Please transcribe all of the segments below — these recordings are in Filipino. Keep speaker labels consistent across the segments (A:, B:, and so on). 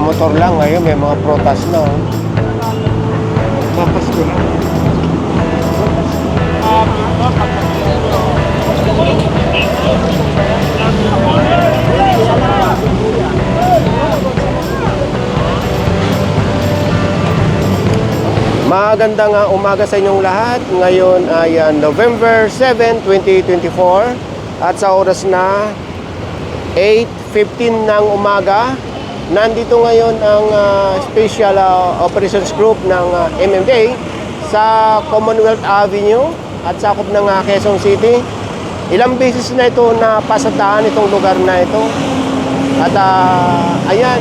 A: motor lang. Ngayon may mga protas na. Oh.
B: Papasko na.
A: Magandang umaga sa inyong lahat. Ngayon ay uh, November 7, 2024 at sa oras na 8.15 ng umaga. Nandito ngayon ang uh, Special uh, Operations Group ng uh, MMDA sa Commonwealth Avenue at sakop ng uh, Quezon City. Ilang beses na ito na pasadaan itong lugar na ito. At uh, ayan,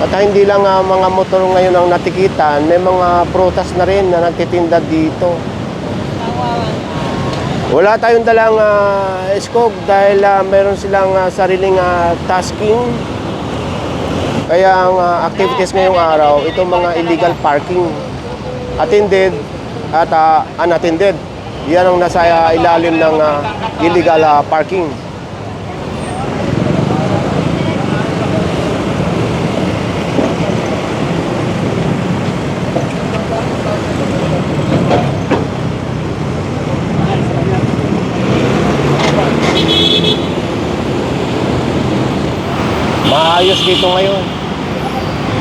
A: At ah, hindi lang ah, mga motor ngayon ang natikitan, may mga prutas na rin na nagtitinda dito. Wala tayong dalang uh, skog dahil ah, meron silang ah, sariling ah, tasking. Kaya ang ah, activities ngayong araw, itong mga illegal parking. Attended at ah, unattended. Yan ang nasa ah, ilalim ng ah, illegal ah, parking. maayos dito ngayon.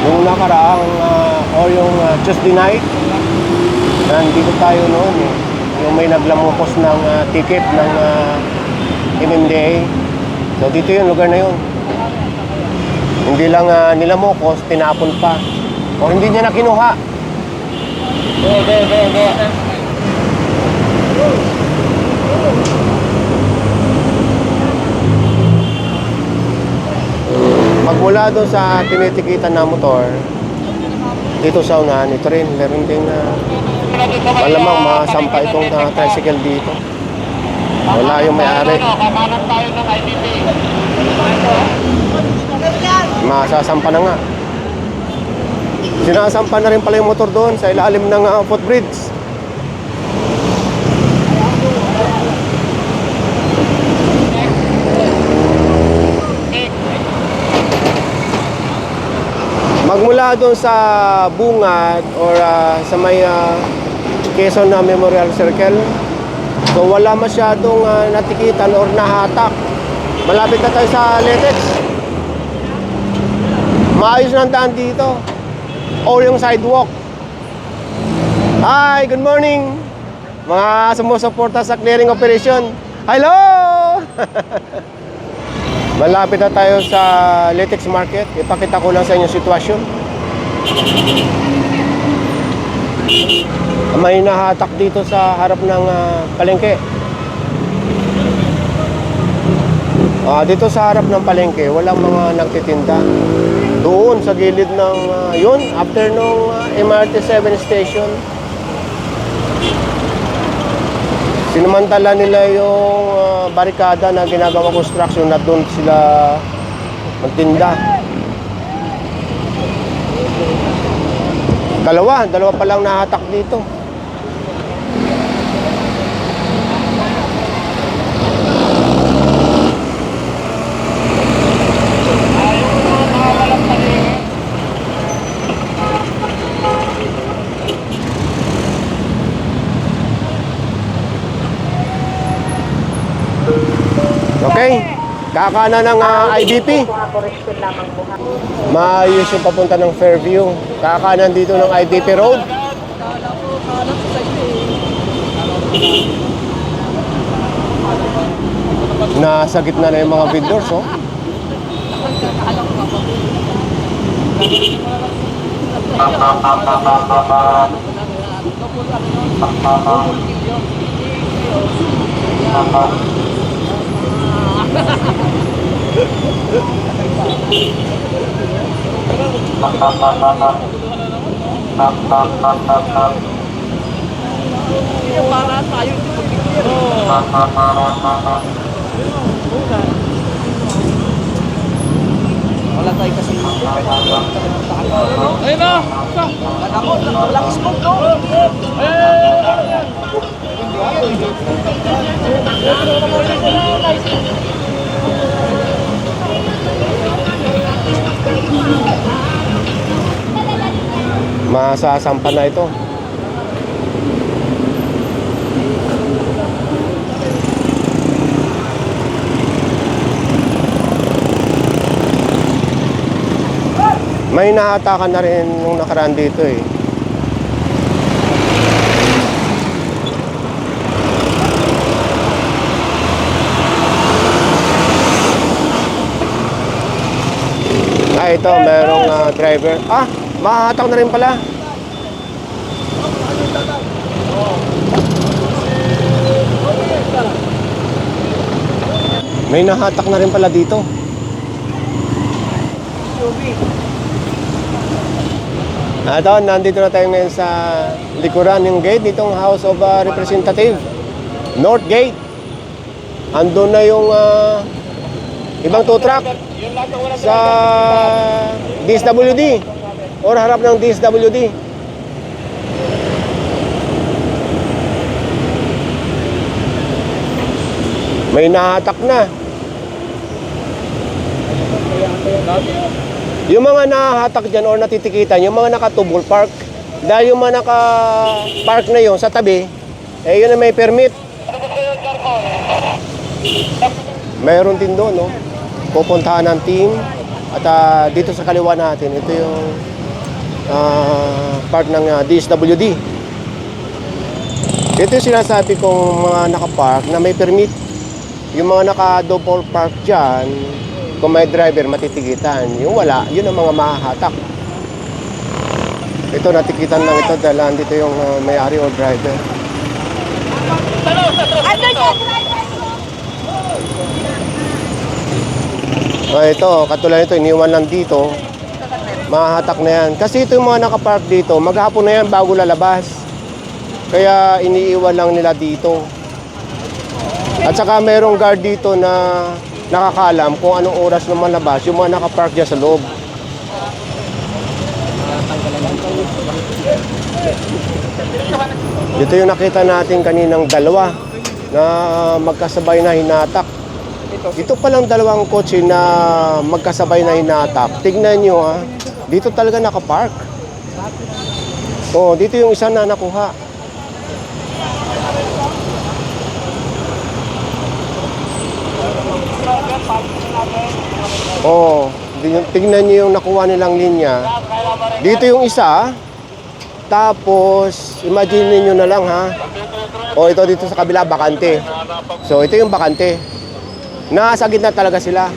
A: Yung nakaraang uh, o yung uh, Tuesday night, nandito tayo noon eh. Yung may naglamukos ng uh, ticket ng uh, MMDA. So dito yung lugar na yun. Hindi lang uh, nilamukos, tinapon pa. O hindi niya na kinuha.
B: Hindi, hindi, hindi.
A: Magmula doon sa tinitikitan na motor, dito sa unahan, ito rin, meron din na malamang masampa itong uh, tricycle dito. Wala yung may-ari. Masasampa na nga. Sinasampa na rin pala yung motor doon sa ilalim ng uh, footbridge. Magmula doon sa bungad or ah, sa may uh, Quezon na Memorial Circle, so wala masyadong ah, natikitan or nahatak. Malapit na tayo sa Letex. Maayos na ang dito. O yung sidewalk. Hi, good morning. Mga sumusuporta sa clearing operation. Hello! Malapit na tayo sa Letex Market. Ipakita ko lang sa inyo sitwasyon. May nahatak dito sa harap ng ah, palengke. Ah, dito sa harap ng palengke, walang mga nagtitinda. Doon sa gilid ng ah, yun, after nung ah, MRT 7 station. Sinamantala nila yung ah, barikada na ginagawa construction na doon sila magtinda. Dalawa, dalawa pa lang nahatak dito. Okay? Kakana ng ah, IDP. Maayos yung papunta ng Fairview. Kakanan dito ng IDP Road. Nasa gitna na yung mga vendors, oh.
B: Para tayo Wala tayo kasi Ayun na! Ako, lakas mo to!
A: Masasampa na Masasampan na ito. May nahatakan na rin nung nakaraan dito eh. Ah, ito, merong ah, driver. Ah, mahahatak na rin pala. May nahatak na rin pala dito. Ah, Ito, nandito na tayo ngayon sa likuran ng gate, ditong House of ah, Representative. North Gate. Andun na yung ah, ibang tow truck sa DSWD or harap ng DSWD. May nahatak na. Yung mga nahatak dyan or natitikitan, yung mga nakatubol park, dahil yung mga naka-park na yon sa tabi, eh yun na may permit. Mayroon din doon, no? Pupuntahan ng team. At ah, dito sa kaliwa natin, ito yung ah, park ng ah, DSWD. Ito yung sinasabi kong mga nakapark na may permit. Yung mga naka-double park dyan, kung may driver, matitigitan. Yung wala, yun ang mga mahahatak. Ito, natikitan lang ito dahil andito yung ah, may-ari or driver. Oh, ito, katulad nito, iniwan lang dito. Mahahatak na yan. Kasi ito yung mga nakapark dito, maghapon na yan bago lalabas. Kaya iniiwan lang nila dito. At saka mayroong guard dito na nakakalam kung anong oras naman labas yung mga nakapark dyan sa loob. Dito yung nakita natin kaninang dalawa na magkasabay na hinatak. Ito palang dalawang kotse na magkasabay na hinatak. Tignan nyo ha. Dito talaga nakapark. Oh, dito yung isa na nakuha. Oh, tignan niyo yung nakuha nilang linya. Dito yung isa. Tapos, imagine niyo na lang ha. Oh, ito dito sa kabila, bakante. So, ito yung bakante. Nasa gitna talaga sila.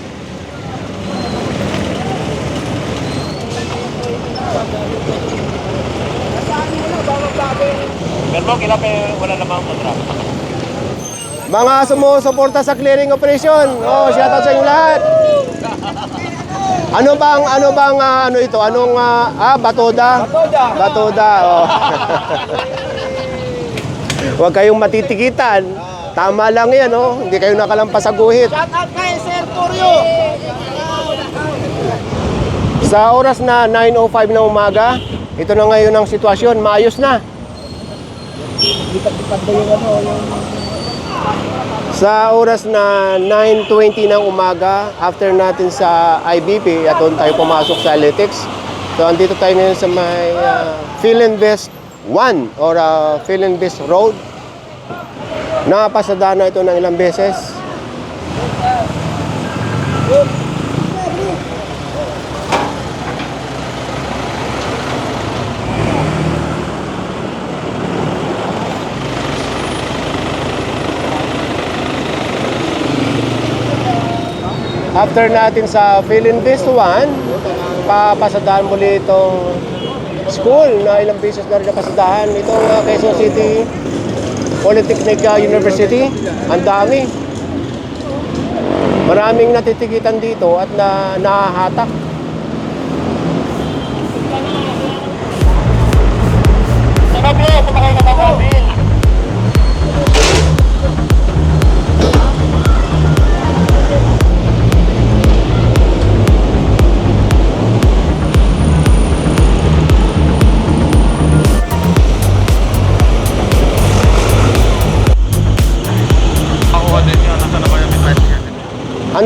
B: Pero pa wala namang kontra.
A: Mga sumusuporta sa clearing operation. Oh, shout out sa inyo lahat. Ano bang ano bang ah, ano ito? Anong ah, ah batoda?
B: Batoda.
A: Batoda. Oh. Huwag kayong matitikitan. Tama lang 'yan, oh. Hindi kayo nakalampas sa guhit.
B: Shout out kay Sir Turio.
A: Sa oras na 9:05 ng umaga, ito na ngayon ang sitwasyon, maayos na. Sa oras na 9.20 ng umaga, after natin sa IBP, at doon tayo pumasok sa Athletics. So, andito tayo ngayon sa may uh, Philinvest 1 or uh, Philinvest Road. Napasada na ito ng ilang beses. After natin sa Philinvest 1, papasadahan muli itong school na ilang beses na rin napasadahan. Itong uh, Quezon City Polytechnic University. Ang dami. Maraming natitikitan dito at na nahahatak.
B: Tara bro, sumakay ka na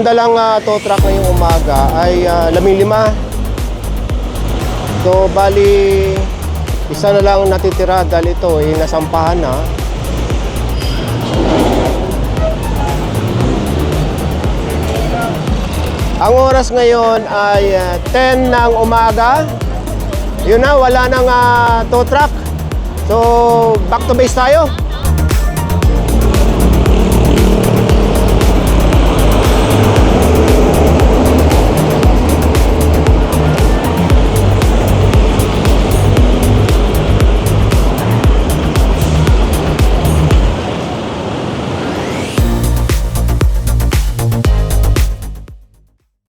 A: dalang uh, tow truck ngayong umaga ay uh, laming lima. So, bali Isa na lang ang natitira dahil ito ay nasampahan na. Ang oras ngayon ay ah, 10 ng umaga. Yun na, wala nang uh, tow truck. So, back to base tayo.